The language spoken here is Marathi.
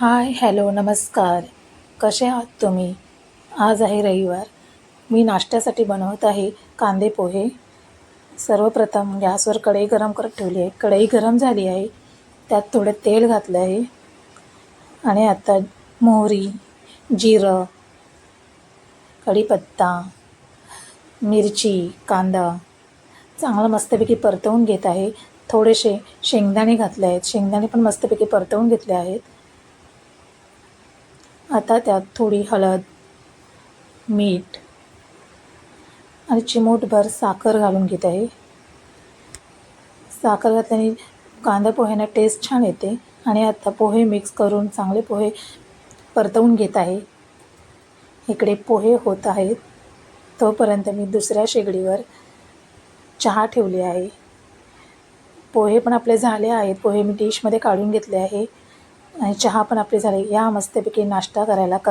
हाय हॅलो नमस्कार. कसे आहात तुम्ही? आज आहे रविवार. मी नाश्त्यासाठी बनवत आहे कांदे पोहे. सर्वप्रथम गॅसवर कढई गरम करत ठेवली आहे. कढई गरम झाली आहे. त्यात थोडं तेल घातलं आहे. आणि आता मोहरी जिरं कढीपत्ता मिरची कांदा चांगलं मस्तपैकी परतवून घेत आहे. थोडेसे शेंगदाणे घातले आहेत. शेंगदाणे पण मस्तपैकी परतवून घेतले आहेत. आता त्यात थोडी हळद मीठ आणि चिमूटभर साखर घालून घेत आहे. साखर घातल्याने कांदा पोह्यांना टेस्ट छान येते आणि आता पोहे मिक्स करून चांगले पोहे परतवून घेत आहे. इकडे पोहे होत आहेत. तोपर्यंत मी दुसऱ्या शेगडीवर चहा ठेवली आहे. पोहे पण आपले झाले आहेत. पोहे मी डिशमध्ये काढून घेतले आहे. आणि चहा पण आपली झाली. या मस्तपैकी नाश्ता करायला क